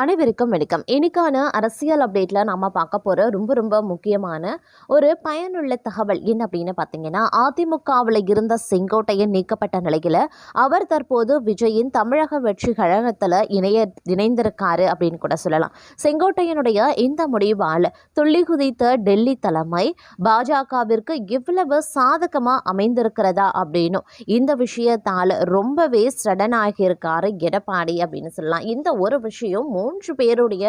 அனைவருக்கும் வணக்கம். இன்னைக்கான அரசியல் அப்டேட்டில் நம்ம பார்க்க போகிற ரொம்ப ரொம்ப முக்கியமான ஒரு பயனுள்ள தகவல் என்ன அப்படின்னு பார்த்தீங்கன்னா அதிமுகவில் இருந்த செங்கோட்டையன் நீக்கப்பட்ட நிலையில் அவர் தற்போது விஜயின் தமிழக வெற்றி கழகத்தில் இணைய இணைந்திருக்காரு அப்படின்னு கூட சொல்லலாம். செங்கோட்டையனுடைய இந்த முடிவால் துள்ளி குதித்த டெல்லி தலைமை பாஜகவிற்கு இவ்வளவு சாதகமாக அமைந்திருக்கிறதா அப்படின்னும் இந்த விஷயத்தால் ரொம்பவே சடனாகி எடப்பாடி அப்படின்னு சொல்லலாம். இந்த ஒரு விஷயம் மூன்று பேருடைய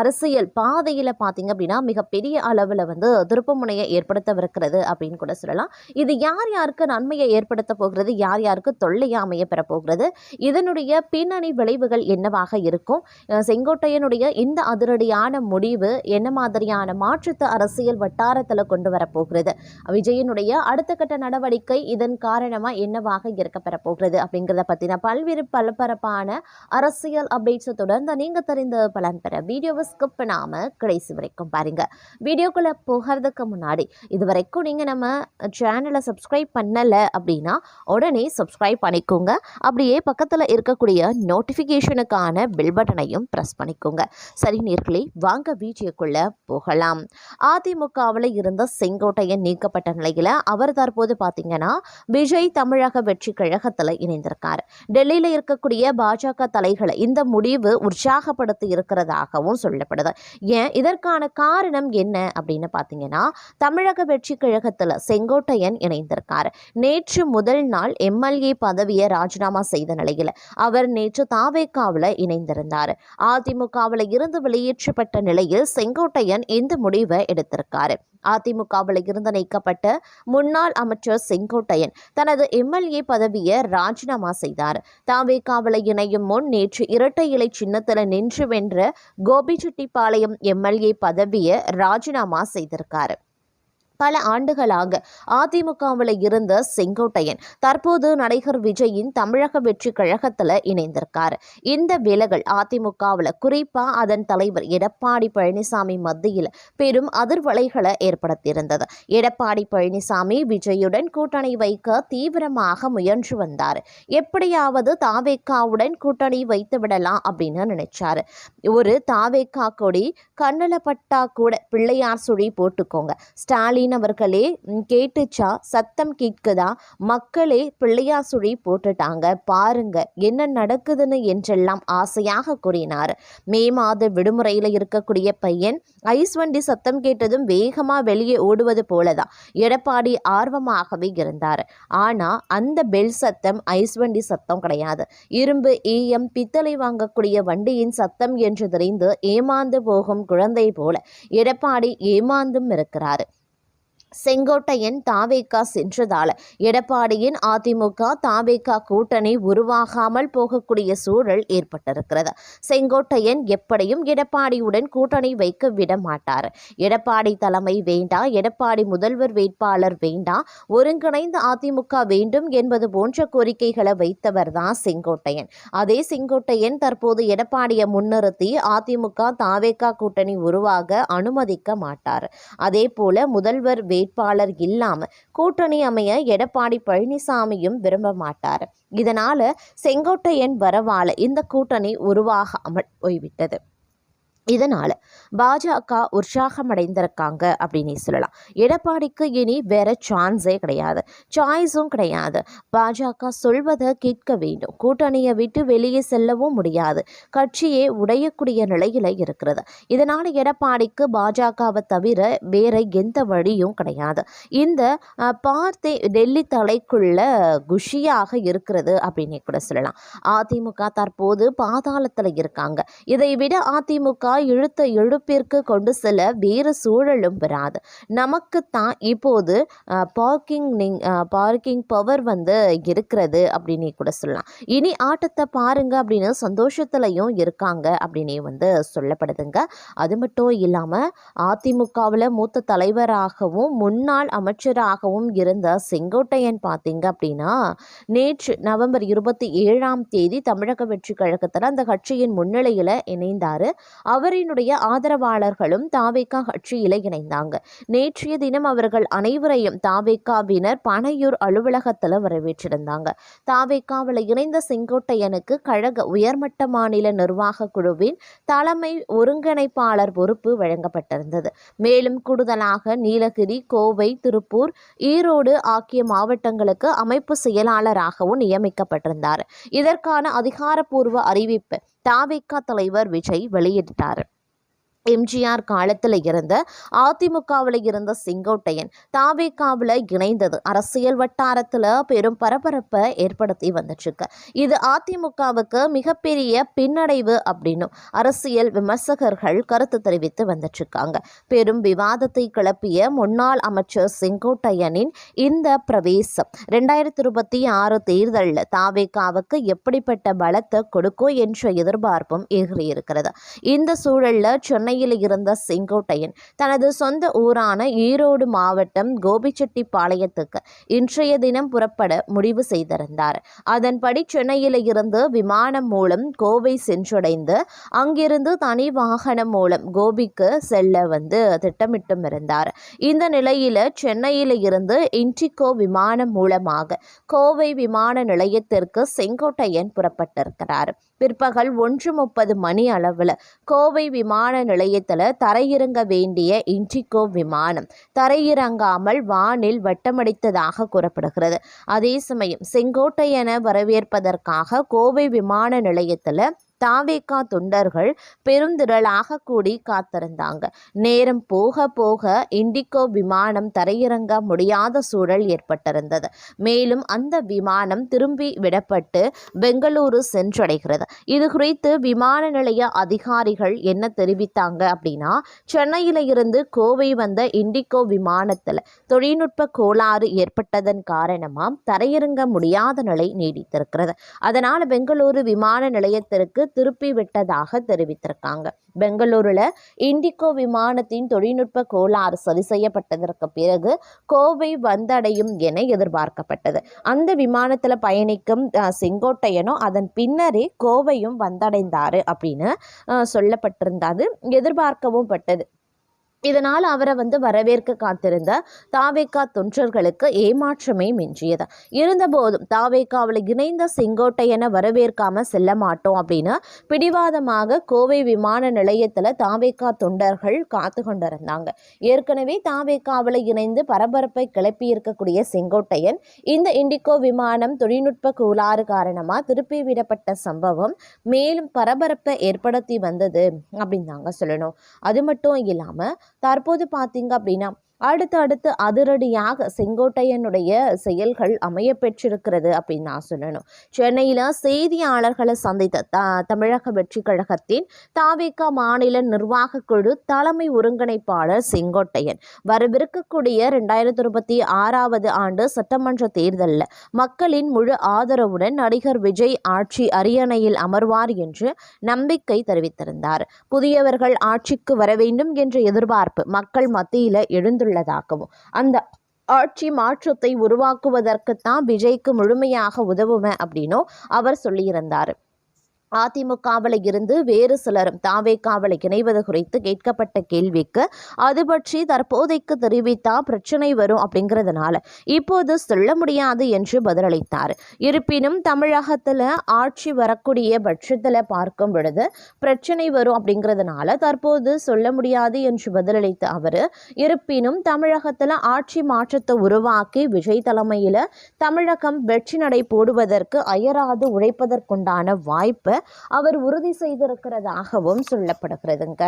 அரசியல் பாதையில் பார்த்தீங்க அப்படின்னா மிகப்பெரிய அளவில் வந்து திருப்பமுனையை ஏற்படுத்தவிருக்கிறது அப்படின்னு கூட சொல்லலாம். இது யார் யாருக்கு நன்மையை ஏற்படுத்த போகிறது? யார் யாருக்கு தொல்லையா அமைய பெறப்போகிறது இதனுடைய பின்னணி விளைவுகள் என்னவாக இருக்கும்? செங்கோட்டையனுடைய இந்த அதிரடியான முடிவு என்ன மாதிரியான மாற்றத்தை அரசியல் வட்டாரத்தில் கொண்டு வரப்போகிறது விஜயனுடைய அடுத்த கட்ட நடவடிக்கை இதன் காரணமாக என்னவாக இருக்க பெறப்போகிறது அப்படிங்கிறத பற்றின பல்வேறு பலபரப்பான அரசியல் அப்டேட்ஸத்துடன் தொடர்ந்து நீங்கள் தெரிந்த பலன் பெற வீடியோவை ஸ்கிப் பண்ணாமல் கடைசி வரைக்கும் பாருங்க. வீடியோக்குள்ளே போகிறதுக்கு முன்னாடி இது வரைக்கும் நீங்கள் நம்ம சேனலை சப்ஸ்கிரைப் பண்ணலை அப்படின்னா உடனே சப்ஸ்கிரைப் பண்ணிக்கோங்க. அப்படியே பக்கத்தில் இருக்கக்கூடிய நோட்டிஃபிகேஷனுக்கான பில் பட்டனையும் ப்ரெஸ் பண்ணிக்கோங்க. சரி நேர்களே வாங்க வீடியோக்குள்ளே போகலாம். அதிமுகவில் இருந்த செங்கோட்டையன் நீக்கப்பட்ட நிலையில் அவர் தற்போது பார்த்தீங்கன்னா விஜய் தமிழக வெற்றி கழகத்தில் இணைந்திருக்கார். டெல்லியில் இருக்கக்கூடிய பாஜக தலைகளை இந்த முடிவு உற்சாகப்படுத்தி இருக்கிறதாகவும் சொல்லப்படுது. ஏன்? இதற்கான காரணம் என்ன அப்படின்னு பார்த்தீங்கன்னா தமிழக வெற்றி கழகத்தில் செங்கோட்டையன் இணைந்திருக்கார். நேற்று முதல் நாள் எம்எல்ஏ பதவியை ராஜினாமா செய்த நிலையில் அவர் நேற்று தாவேக்காவில் இணைந்திருந்தார். அதிமுகவில் இருந்து வெளியேற்றப்பட்ட நிலையில் செங்கோட்டையன் இந்த முடிவை எடுத்திருக்காரு. அதிமுகவில் இருந்து நீக்கப்பட்ட முன்னாள் அமைச்சர் செங்கோட்டையன் தனது எம்எல்ஏ பதவியை ராஜினாமா செய்தார். தாவேக்காவில் இணையும் முன் நேற்று இரட்டை இலை சின்ன சின்னத்தில் நின்று வென்ற கோபிச்செட்டிப்பாளையம் எம்எல்ஏ பதவியை ராஜினாமா செய்திருக்காரு. பல ஆண்டுகளாக அதிமுகவில் இருந்த செங்கோட்டையன் தற்போது நடிகர் விஜயின் தமிழக வெற்றி கழகத்தில் இணைந்திருக்கார். இந்த விலகல் அதிமுகவில் குறிப்பா அதன் தலைவர் எடப்பாடி பழனிசாமி மத்தியில் பெரும் அதிர்வலைகளை ஏற்படுத்தியிருந்தது. எடப்பாடி பழனிசாமி விஜயுடன் கூட்டணி வைக்க தீவிரமாக முயன்று வந்தார். எப்படியாவது தாவேக்காவுடன் கூட்டணி வைத்து விடலாம் அப்படின்னு நினைச்சாரு. ஒரு தாவேக்கா கொடி கண்ணில் பட்டா கூட பிள்ளையார் சுழி போட்டுக்கோங்க. ஸ்டாலின் அவர்களே கேட்டுச்சா? சத்தம் கேட்குதா? மக்களே பிள்ளையார் சுழி போட்டுட்டாங்க. பாருங்க என்ன நடக்குதுன்னு என்றெல்லாம் ஆசையாக கூறினார். மே மாத விடுமுறையில் இருக்கக்கூடிய பையன் ஐஸ் வண்டி சத்தம் கேட்டதும் வேகமாக வெளியே ஓடுவது போலதான். எடப்பாடி ஆர்வமாகவே இருந்தார். ஆனால் அந்த பெல் சத்தம் ஐஸ் வண்டி சத்தம் கிடையாது. இரும்பு ஈயம் பித்தளை வாங்கக்கூடிய வண்டியின் சத்தம் என்று தெரிந்து ஏமாந்து போகும் குழந்தை போல எடப்பாடி ஏமாந்தும் இருக்கிறார். செங்கோட்டையன் தாவேக்கா சென்றதால். எடப்பாடியின் அதிமுக தாவேக்கா கூட்டணி உருவாகாமல் போகக்கூடிய சூழல் ஏற்பட்டிருக்கிறது. செங்கோட்டையன் எப்படியும் எடப்பாடியுடன் கூட்டணி வைக்க விட மாட்டார். எடப்பாடி தலைமை வேண்டாம் எடப்பாடி முதல்வர் வேட்பாளர் வேண்டாம் ஒருங்கிணைந்த அதிமுக வேண்டும் என்பது போன்ற கோரிக்கைகளை வைத்தவர் தான் செங்கோட்டையன். அதே செங்கோட்டையன் தற்போது எடப்பாடியை முன்னிறுத்தி அதிமுக தாவேக்கா கூட்டணி உருவாக அனுமதிக்க மாட்டார். அதே போல முதல்வர் வே வேட்பாளர் இல்லாமல் கூட்டணி அமைய எடப்பாடி பழனிசாமியும் விரும்ப மாட்டார். இதனால செங்கோட்டையன் வரவால இந்த கூட்டணி உருவாகாமல் போய்விட்டது. இதனால் பாஜக உற்சாகமடைந்திருக்காங்க அப்படின்னு சொல்லலாம். எடப்பாடிக்கு இனி வேற சான்ஸே கிடையாது. சாய்ஸும் கிடையாது. பாஜக சொல்வதை கேட்க வேண்டும். கூட்டணியை விட்டு வெளியே செல்லவும் முடியாது. கட்சியே உடையக்கூடிய நிலையில் இருக்கிறது. இதனால் எடப்பாடிக்கு பாஜகவை தவிர வேற எந்த வழியும் கிடையாது. இந்த பார்த்தே டெல்லி தலைக்குள்ள குஷியாக இருக்கிறது அப்படின்னு கூட சொல்லலாம். அதிமுக தற்போது பாதாளத்தில் இருக்காங்க. இதை விட அதிமுக இழுத்த இழுப்பிற்கு கொண்டு செல்ல வேறு சூழலும் வராது. நமக்குத்தான் இப்போது பார்க்கிங் பார்க்கிங் பவர் வந்து இருக்கிறது அப்படின்னே கூட சொல்லலாம். இனி ஆட்டத்தை பாருங்க அப்படின்னு சந்தோஷத்துலையும் இருக்காங்க அப்படின்னே வந்து சொல்லப்படுதுங்க. அது மட்டும் இல்லாமல் அதிமுகவில் மூத்த தலைவராகவும் முன்னாள் அமைச்சராகவும் இருந்த செங்கோட்டையன் பார்த்தீங்க அப்படின்னா நேற்று நவம்பர் இருபத்தி ஏழாம் தேதி தமிழக வெற்றி கழகத்தில் அந்த கட்சியின் முன்னிலையில் இணைந்தார். அவர் அவரினுடைய ஆதரவாளர்களும் தாவேக்கா கட்சியில இணைந்தாங்க. நேற்றைய தினம் அவர்கள் அனைவரையும் தாவேக்காவினர் பனையூர் அலுவலகத்தில் வரவேற்றிருந்தாங்க. தாவேக்காவில் இணைந்த செங்கோட்டையனுக்கு கழக உயர்மட்ட மாநில நிர்வாக குழுவின் தலைமை ஒருங்கிணைப்பாளர் பொறுப்பு வழங்கப்பட்டிருந்தது. மேலும் கூடுதலாக நீலகிரி கோவை திருப்பூர் ஈரோடு ஆகிய மாவட்டங்களுக்கு அமைப்பு செயலாளராகவும் நியமிக்கப்பட்டிருந்தார். இதற்கான அதிகாரப்பூர்வ அறிவிப்பு தாவேக்கா தலைவர் விஜய் வெளியிட்டார். எம்ஜிஆர் காலத்தில் இருந்த அதிமுகவில் இருந்த செங்கோட்டையன் தாவேக்காவில் இணைந்தது. அரசியல் வட்டாரத்தில் பெரும் பரபரப்பை ஏற்படுத்தி வந்துட்டுருக்கு. இது அதிமுகவுக்கு மிகப்பெரிய பின்னடைவு அப்படின்னும் அரசியல் விமர்சகர்கள் கருத்து தெரிவித்து வந்துட்டுருக்காங்க. பெரும் விவாதத்தை கிளப்பிய முன்னாள் அமைச்சர் செங்கோட்டையனின் இந்த பிரவேசம் ரெண்டாயிரத்தி இருபத்தி ஆறு தேர்தலில் தாவேக்காவுக்கு எப்படிப்பட்ட பலத்தை கொடுக்கும் என்ற எதிர்பார்ப்பும் எகிறியிருக்கிறது இந்த சூழலில் சென்னை சென்னையில் இருந்த செங்கோட்டையன் தனது சொந்த ஊரான ஈரோடு மாவட்டம் கோபிச்செட்டிப்பாளையத்துக்கு இன்றைய தினம் புறப்பட முடிவு செய்திருந்தார். அதன்படி சென்னையில் இருந்து விமானம் மூலம் கோவை சென்றடைந்து அங்கிருந்து தனி வாகனம் மூலம் கோபிக்கு செல்ல வந்து திட்டமிட்டும் இருந்தார் இந்த நிலையில் சென்னையில் இருந்து இன்டிகோ விமானம் மூலமாக கோவை விமான நிலையத்திற்கு செங்கோட்டையன் புறப்பட்டிருக்கிறார். பிற்பகல் ஒன்று முப்பது மணி அளவில் கோவை விமான நிலையத்தில் தரையிறங்க வேண்டிய இன்டிகோ விமானம் தரையிறங்காமல் வானில் வட்டமடித்ததாக கூறப்படுகிறது. அதே சமயம் செங்கோட்டையன வரவேற்பதற்காக கோவை விமான நிலையத்தில் தாவேக்கா தொண்டர்கள் பெருந்திரளாக கூடி காத்திருந்தாங்க. நேரம் போக போக இண்டிகோ விமானம் தரையிறங்க முடியாத சூழல் ஏற்பட்டிருந்தது. மேலும் அந்த விமானம் திரும்பி விடப்பட்டு பெங்களூரு சென்றடைகிறது. இது குறித்து விமான நிலைய அதிகாரிகள் என்ன தெரிவித்தாங்க அப்படின்னா சென்னையில இருந்து கோவை வந்த இண்டிகோ விமானத்தில் தொழில்நுட்ப கோளாறு ஏற்பட்டதன் காரணமாக தரையிறங்க முடியாத நிலை நீடித்திருக்கிறது. அதனால் பெங்களூரு விமான நிலையத்திற்கு திருப்பி விட்டதாக தெரிவித்திருக்காங்க. பெங்களூருல இண்டிகோ விமானத்தின் தொழில்நுட்ப கோளாறு சரி செய்யப்பட்டதற்கு பிறகு கோவை வந்தடையும் என எதிர்பார்க்கப்பட்டது. அந்த விமானத்தில் பயணிக்கும் செங்கோட்டையனும் அதன் பின்னரே கோவையும் வந்தடைந்தாரு அப்படின்னு சொல்லப்பட்டிருந்தது. எதிர்பார்க்கவும் பட்டது. இதனால் அவரை வந்து வரவேற்க காத்திருந்த தாவேக்கா தொன்றர்களுக்கு ஏமாற்றமே மிஞ்சியது. இருந்தபோதும் தாவேக்காவில் இணைந்த செங்கோட்டையனை வரவேற்காம செல்ல மாட்டோம் அப்படின்னு பிடிவாதமாக கோவை விமான நிலையத்தில் தாவேக்கா தொண்டர்கள் காத்து கொண்டிருந்தாங்க. ஏற்கனவே தாவேக்காவில் இணைந்து பரபரப்பை கிளப்பி இருக்கக்கூடிய செங்கோட்டையன் இந்த இண்டிகோ விமானம் தொழில்நுட்ப கோளாறு காரணமாக திருப்பி விடப்பட்ட சம்பவம் மேலும் பரபரப்பை ஏற்படுத்தி வந்தது அப்படின்னு தாங்க சொல்லணும். அது மட்டும் இல்லாமல் தற்போது பார்த்தீங்க அப்படின்னா அடுத்தடுத்து அதிரடியாக செங்கோட்டையனுடைய செயல்கள் அமைய பெற்றிருக்கிறது அப்படின்னு நான் சொல்லணும். சென்னையில் செய்தியாளர்களை சந்தித்த த தமிழக வெற்றி கழகத்தின் தாவேக்கா மாநில நிர்வாக குழு தலைமை ஒருங்கிணைப்பாளர் செங்கோட்டையன். வரவிருக்கக்கூடிய ரெண்டாயிரத்தி இருபத்தி ஆறாவது ஆண்டு சட்டமன்ற தேர்தலில் மக்களின் முழு ஆதரவுடன் நடிகர் விஜய் ஆட்சி அரியணையில் அமர்வார் என்று நம்பிக்கை தெரிவித்திருந்தார். புதியவர்கள் ஆட்சிக்கு வர வேண்டும் என்ற எதிர்பார்ப்பு மக்கள் மத்தியில் எழுந்துள்ள உள்ளதாகவும் அந்த ஆட்சி மாற்றத்தை உருவாக்குவதற்குத்தான் விஜய்க்கு முழுமையாக உதவுவேன் அப்படின்னும் அவர் சொல்லியிருந்தார். அதிமுகவில் இருந்து வேறு சிலரும் தாவேக்காவில் இணைவது குறித்து கேட்கப்பட்ட கேள்விக்கு அது பற்றி தற்போதைக்கு தெரிவித்தா பிரச்சனை வரும் அப்படிங்கிறதுனால இப்போது சொல்ல முடியாது என்று பதிலளித்தார். இருப்பினும் தமிழகத்தில் ஆட்சி வரக்கூடிய பட்சத்தில் பார்க்கும் பொழுது பிரச்சனை வரும் அப்படிங்கிறதுனால தற்போது சொல்ல முடியாது என்று பதிலளித்த அவர் இருப்பினும் தமிழகத்தில் ஆட்சி மாற்றத்தை உருவாக்கி விஜய் தலைமையில் தமிழகம் வெற்றி நடை போடுவதற்கு அயராது உழைப்பதற்குண்டான வாய்ப்பு அவர் உறுதி செய்திருக்கிறதாகவும் சொல்லப்படுகிறதுங்க.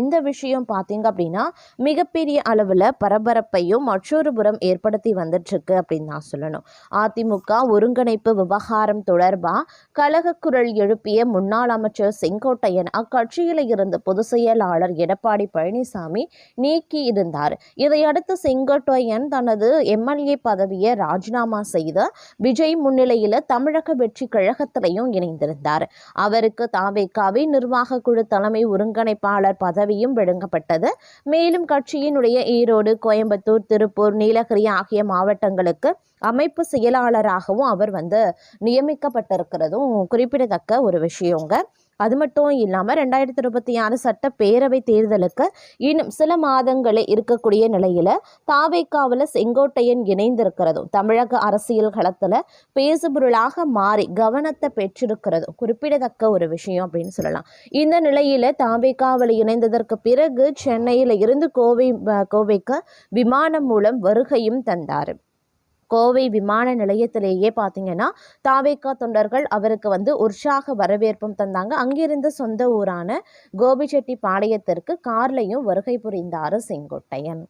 இந்த விஷயம் பார்த்தீங்க அப்படின்னா மிகப்பெரிய அளவில் பரபரப்பையும் மற்றொரு புறம் ஏற்படுத்தி வந்துட்டுருக்கு அப்படின்னு தான் சொல்லணும். அதிமுக ஒருங்கிணைப்பு விவகாரம் தொடர்பாக கழகக்குரல் எழுப்பிய முன்னாள் அமைச்சர் செங்கோட்டையன் அக்கட்சியில் இருந்த பொதுச் செயலாளர் எடப்பாடி பழனிசாமி நீக்கி இருந்தார். இதையடுத்து செங்கோட்டையன் தனது எம்எல்ஏ பதவியை ராஜினாமா செய்த விஜய் முன்னிலையில் தமிழக வெற்றி கழகத்திலையும் இணைந்திருந்தார். அவருக்கு தாவேக்காவை நிர்வாக குழு தலைமை ஒருங்கிணைப்பாளர் பதவியும் வழங்கப்பட்டது. மேலும் கட்சியினுடைய ஈரோடு கோயம்புத்தூர் திருப்பூர் நீலகிரி ஆகிய மாவட்டங்களுக்கு அமைப்பு செயலாளராகவும் அவர் வந்து நியமிக்கப்பட்டிருக்கிறதும் குறிப்பிடத்தக்க ஒரு விஷயங்க. அது மட்டும் இல்லாமல் ரெண்டாயிரத்தி இருபத்தி ஆறு சட்டப்பேரவை தேர்தலுக்கு இன்னும் சில மாதங்களே இருக்கக்கூடிய நிலையில் தாவேக்காவில் செங்கோட்டையன் இணைந்திருக்கிறதும் தமிழக அரசியல் களத்தில் பேசுபொருளாக மாறி கவனத்தை பெற்றிருக்கிறதும் குறிப்பிடத்தக்க ஒரு விஷயம் அப்படின்னு சொல்லலாம். இந்த நிலையில் தாவேக்காவில் இணைந்ததற்கு பிறகு சென்னையில் இருந்து கோவை கோவைக்கு விமானம் மூலம் வருகையும் தந்தார். கோவை விமான நிலையத்திலேயே பார்த்தீங்கன்னா தாவேக்கா தொண்டர்கள் அவருக்கு வந்து உற்சாக வரவேற்பும் தந்தாங்க. அங்கிருந்து சொந்த ஊரான கோபிச்செட்டி பாளையத்திற்கு கார்லையும் வருகை புரிந்தார் செங்கோட்டையன்.